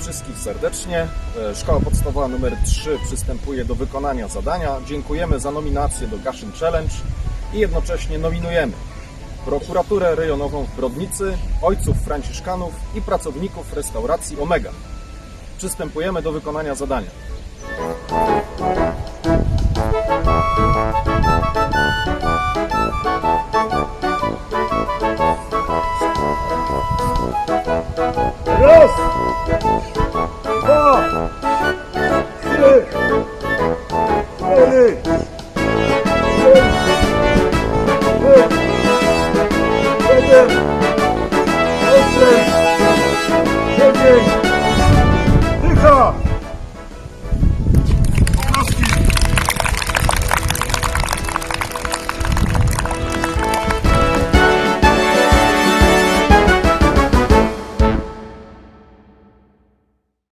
Wszystkich serdecznie. E, Szkoła podstawowa nr 3 przystępuje do wykonania zadania. Dziękujemy za nominację do Gaszyn Challenge i jednocześnie nominujemy prokuraturę rejonową w Brodnicy, ojców franciszkanów i pracowników restauracji Omega. Przystępujemy do wykonania zadania. Raz, Olsun. Olsun. Çocuk.